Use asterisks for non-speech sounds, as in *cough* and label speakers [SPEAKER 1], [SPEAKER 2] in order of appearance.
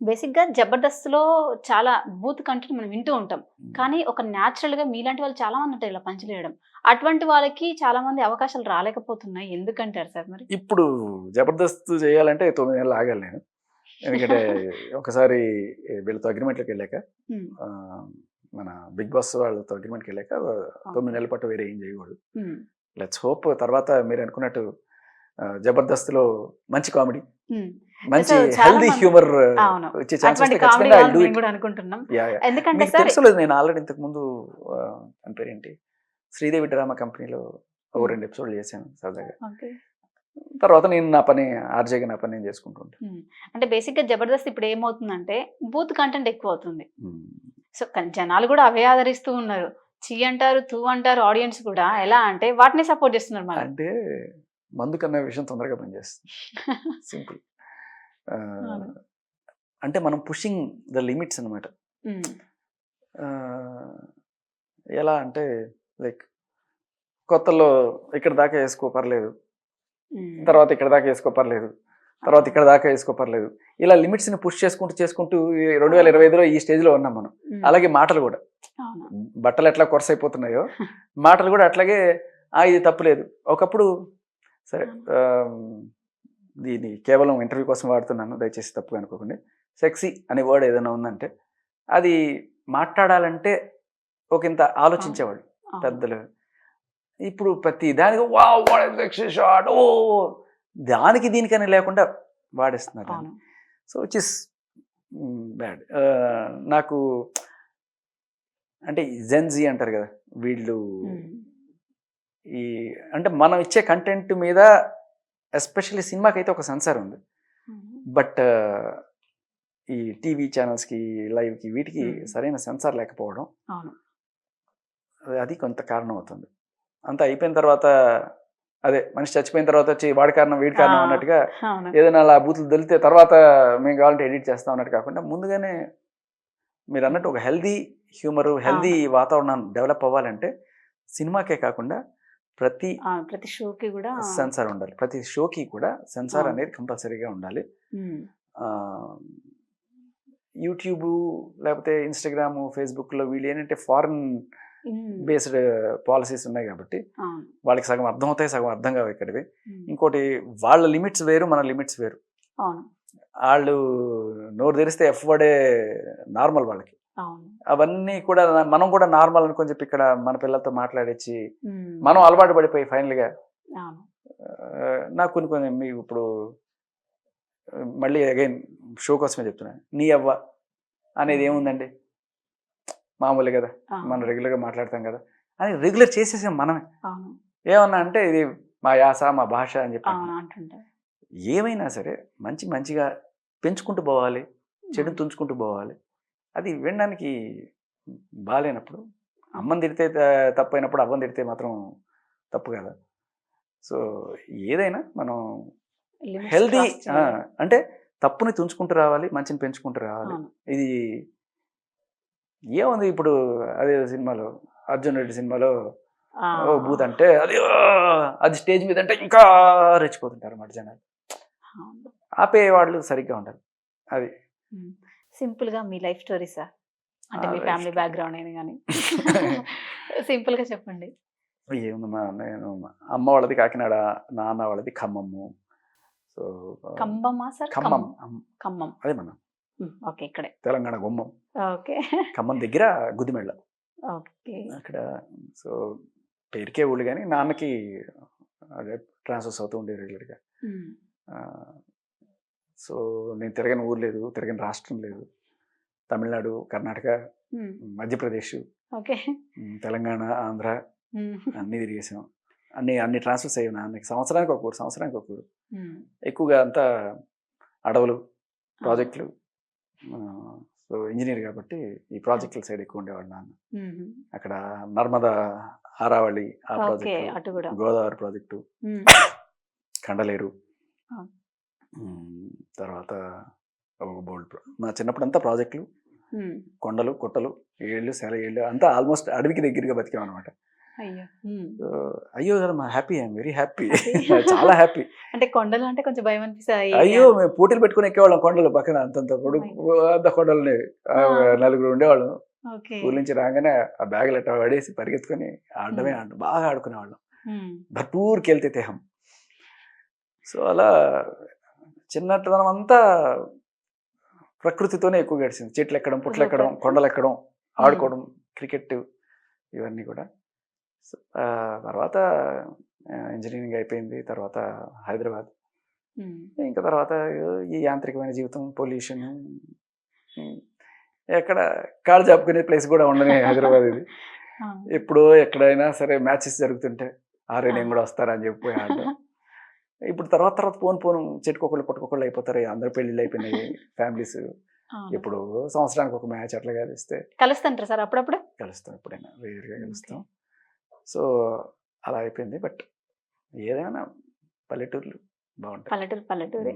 [SPEAKER 1] బేసిక్గా జబర్దస్త్లో చాలా బూత్ కంటెంట్ మనం వింటూ ఉంటాం. కానీ ఒక natural గా మీలాంటి వాళ్ళు చాలా మంది ఉంటారు ఇలా పంచలేయడం. అటువంటి వాళ్ళకి చాలా మంది అవకాశాలు రాలేకపోతున్నాయి. ఎందుకంటారు సార్ మరి?
[SPEAKER 2] ఇప్పుడు జబర్దస్త్ చేయాలంటే తొమ్మిది నెలలు ఆగాలి నేను. ఎందుకంటే *laughs* ఒకసారి వీళ్ళతో అగ్రిమెంట్లోకి వెళ్ళాక మన బిగ్ బాస్ వాళ్ళతో అగ్రిమెంట్కి వెళ్ళాక తొమ్మిది నెలల పాటు వేరే ఏం చేయకూడదు. లెట్స్ హోప్ తర్వాత మీరు అనుకున్నట్టు జబర్దస్త్లో మంచి కామెడీ. మంచి హెల్దీ హ్యూమర్. వచ్చే
[SPEAKER 1] కూడా అనుకుంటున్నాం. ఎందుకంటే
[SPEAKER 2] తెలుసు నేను ఆల్రెడీ ఇంతకు ముందు ఆ, అని పేరేంటి శ్రీదేవి డ్రామా కంపెనీలో ఓ
[SPEAKER 1] Hmm.
[SPEAKER 2] రెండు ఎపిసోడ్లు చేశాను సరదాగా తర్వాత నేను నా పని ఆర్జేగా నా పని నేను చేసుకుంటూ ఉంటాను.
[SPEAKER 1] ఉమ్. అంటే బేసిక్గా జబర్దస్త్ ఇప్పుడు ఏమవుతుందంటే బూత్ కంటెంట్ ఎక్కువ అవుతుంది సో కానీ జనాలు కూడా అవే ఆదరిస్తూ ఉన్నారు. చీ అంటారు తూ అంటారు ఆడియన్స్ కూడా. ఎలా అంటే వాటిని సపోర్ట్ చేస్తున్నారు
[SPEAKER 2] అంటే మందు కన్నా విషయం తొందరగా పనిచేస్తుంది. *laughs* సింపుల్. అంటే మనం పుషింగ్ ద లిమిట్స్ అనమాట ఎలా అంటే లైక్ కొత్తలో ఇక్కడ దాకా వేసుకో పర్లేదు. తర్వాత ఇక్కడ దాకా వేసుకో పర్లేదు. తర్వాత ఇక్కడ దాకా వేసుకో పర్లేదు. ఇలా లిమిట్స్ని పుష్ చేసుకుంటూ చేసుకుంటూ రెండు వేల ఇరవై ఐదులో ఈ స్టేజ్లో ఉన్నాం మనం. అలాగే మాటలు కూడా. బట్టలు ఎట్లా కొరస అయిపోతున్నాయో మాటలు కూడా అట్లాగే ఆ ఇది తప్పులేదు. ఒకప్పుడు సరే దీన్ని కేవలం ఇంటర్వ్యూ కోసం వాడుతున్నాను దయచేసి తప్పుగా అనుకోకండి. సెక్సీ అనే వర్డ్ ఏదైనా ఉందంటే అది మాట్లాడాలంటే ఒక ఇంత ఆలోచించేవాళ్ళు
[SPEAKER 1] అవును.
[SPEAKER 2] పెద్దలు. ఇప్పుడు ప్రతి దానికి వా సెక్సీ షాట్ ఓ దానికి దీనికని లేకుండా వాడేస్తున్నారు సో విచ్ ఇస్ బ్యాడ్ నాకు అంటే జెన్జీ అంటారు కదా వీళ్ళు ఈ అంటే మనం ఇచ్చే కంటెంట్ మీద ఎస్పెషల్లీ సినిమాకి అయితే ఒక సెన్సార్ ఉంది. బట్ ఈ టీవీ ఛానల్స్కి లైవ్కి వీటికి. సరైన సెన్సార్ లేకపోవడం అది- కొంత కారణం అవుతుంది అంతా అయిపోయిన తర్వాత అదే మనిషి చచ్చిపోయిన తర్వాత వచ్చి వాడి కారణం వీడి కారణం. అన్నట్టుగా ఏదైనా అలా బూతులు దొరికితే తర్వాత మేము కావాలంటే ఎడిట్ చేస్తాం అన్నట్టు కాకుండా ముందుగానే మీరు అన్నట్టు ఒక హెల్దీ హ్యూమర్ హెల్దీ వాతావరణం డెవలప్ అవ్వాలంటే సినిమాకే కాకుండా ప్రతి
[SPEAKER 1] ప్రతి షోకి కూడా
[SPEAKER 2] సెన్సార్ ఉండాలి. ప్రతి షోకి కూడా సెన్సార్. అనేది కంపల్సరీగా ఉండాలి. యూట్యూబ్ లేకపోతే ఇన్స్టాగ్రామ్ ఫేస్బుక్లో వీళ్ళు ఏంటంటే ఫారెన్ బేస్డ్ పాలసీస్ ఉన్నాయి కాబట్టి వాళ్ళకి సగం అర్థం అవుతాయి సగం అర్థం కావు ఇక్కడివి ఇంకోటి వాళ్ళ లిమిట్స్ వేరు మన లిమిట్స్ వేరు. వాళ్ళు నోరు తెరిస్తే ఎఫ్ వర్డే నార్మల్ వాళ్ళకి.
[SPEAKER 1] అవును.
[SPEAKER 2] అవన్నీ కూడా మనం కూడా నార్మల్ అనుకొని చెప్పి ఇక్కడ మన పిల్లలతో మాట్లాడించి మనం అలవాటు పడిపోయి ఫైనల్గా. నాకు కొన్ని కొన్ని మీ ఇప్పుడు మళ్ళీ అగైన్ షో కోసమే చెప్తున్నా. నీ అవ్వ అనేది ఏముందండి? మామూలు కదా. మనం రెగ్యులర్గా మాట్లాడతాం కదా. అని రెగ్యులర్ చేసేసాం మనమే. ఏమన్నా అంటే ఇది మా యాస మా భాష అని చెప్పి ఏమైనా సరే మంచి మంచిగా పెంచుకుంటూ పోవాలి చెడు తుంచుకుంటూ పోవాలి. అది వినడానికి బాగాలేనప్పుడు అమ్మని తిడితే తప్పు అయినప్పుడు అవ్వని తిడితే మాత్రం తప్పు కదా సో ఏదైనా మనం హెల్దీ. అంటే తప్పుని తుంచుకుంటూ రావాలి మంచిని పెంచుకుంటూ రావాలి ఇది ఏముంది ఇప్పుడు అదే సినిమాలో అర్జున్ రెడ్డి సినిమాలో ఓ బూత్ అంటే అది! అది స్టేజ్ మీద అంటే ఇంకా రెచ్చిపోతుంటారు అన్నమాట జనాలు. ఆపే వాళ్ళు సరిగ్గా ఉంటారు అది
[SPEAKER 1] ఉమ్. సింపుల్గా మీ లైఫ్ స్టోరీ సార్ అంటే మీ ఫ్యామిలీ. బ్యాక్గ్రౌండ్ అయినా కానీ *laughs* సింపుల్గా చెప్పండి
[SPEAKER 2] ఏముందమ్మా నేను మా అమ్మ వాళ్ళది కాకినాడ నాన్న వాళ్ళది ఖమ్మము. సో
[SPEAKER 1] ఖమ్మమా సార్?
[SPEAKER 2] ఖమ్మం.
[SPEAKER 1] ఖమ్మం.
[SPEAKER 2] అదే మన
[SPEAKER 1] ఓకే ఇక్కడే.
[SPEAKER 2] తెలంగాణ గుమ్మం.
[SPEAKER 1] ఓకే.
[SPEAKER 2] ఖమ్మం దగ్గర గుదిమెళ్ళ
[SPEAKER 1] ఓకే.
[SPEAKER 2] అక్కడ సో పేరుకే ఊళ్ళు కానీ నాన్నకి అదే ట్రాన్స్ఫర్స్ అవుతూ ఉండే రెగ్యులర్గా. సో నేను తిరగని ఊరు లేదు తిరగని రాష్ట్రం లేదు. తమిళనాడు కర్ణాటక మధ్యప్రదేశ్ తెలంగాణ ఆంధ్ర అన్నీ తిరిగేసాం. అన్ని అన్ని ట్రాన్స్ఫర్స్ అయ్యి నాన్నకి సంవత్సరానికి ఒక ఊరు సంవత్సరానికి ఒక ఊరు. ఎక్కువగా అంతా అడవులు ప్రాజెక్టులు సో ఇంజనీర్ కాబట్టి ఈ ప్రాజెక్టుల సైడ్ ఎక్కువ ఉండేవాడు నాన్న. అక్కడ నర్మదా ఆరావళి ఆ ప్రాజెక్టు గోదావరి ప్రాజెక్టు కండలేరు. తర్వాత బోల్డ్ నా చిన్నప్పుడు అంతా ప్రాజెక్టులు కొండలు కొట్టలు ఏళ్ళు సెల ఏళ్ళు అంతా ఆల్మోస్ట్ అడవికి దగ్గరగా బతికాం అనమాట
[SPEAKER 1] అయ్యో
[SPEAKER 2] మా హ్యాపీ ఐఎమ్ వెరీ హ్యాపీ. *laughs* చాలా హ్యాపీ.
[SPEAKER 1] అంటే కొండలు అంటే కొంచెం భయం అనిపిస్తాయి
[SPEAKER 2] అయ్యో మేము పోటీలు పెట్టుకుని ఎక్కేవాళ్ళం కొండలు పక్కన అంతంత పొడుగు అంత కొండలు ఉండేవి. ఆ,
[SPEAKER 1] ఆ.
[SPEAKER 2] నలుగురు ఉండేవాళ్ళం. ఊరి నుంచి రాగానే ఆ బ్యాగులు అట్లా పడేసి పరిగెత్తుకొని ఆడడమే
[SPEAKER 1] Hmm.
[SPEAKER 2] ఆడడం బాగా ఆడుకునేవాళ్ళం.
[SPEAKER 1] ఉమ్.
[SPEAKER 2] భర్పూర్ కెళ్తే తెహం సో అలా చిన్నతనం అంతా ప్రకృతితోనే ఎక్కువ గడిచింది. చెట్లు ఎక్కడం పుట్లు ఎక్కడం. కొండలు ఎక్కడం ఆడుకోవడం క్రికెట్ ఇవన్నీ కూడా. తర్వాత ఇంజనీరింగ్ అయిపోయింది. తర్వాత హైదరాబాద్. ఇంకా తర్వాత ఈ యాంత్రికమైన జీవితం పొల్యూషన్ ఎక్కడ కాళ్ళు చెప్పుకునే ప్లేస్ కూడా ఉండని హైదరాబాద్ ఇది. *laughs* ఎప్పుడో ఎక్కడైనా సరే మ్యాచెస్ జరుగుతుంటే ఆరే నేను. కూడా వస్తారా? అని చెప్పి ఆడడం. ఇప్పుడు తర్వాత తర్వాత పోను పోను చెట్టుకొకళ్ళు పుట్టుకొకళ్ళు అయిపోతారు. అందరు పెళ్ళిళ్ళు అయిపోయినాయి ఫ్యామిలీస్. ఇప్పుడు సంవత్సరానికి ఒక మ్యాచ్ అట్లా కలిస్తే.
[SPEAKER 1] కలుస్తుంటారు సార్ అప్పుడప్పుడు?
[SPEAKER 2] కలుస్తాం ఎప్పుడైనా వేరుగా కలుస్తాం. సో అలా అయిపోయింది. బట్ ఏదైనా పల్లెటూర్లు బాగుంటాయి.
[SPEAKER 1] పల్లెటూరు పల్లెటూరే.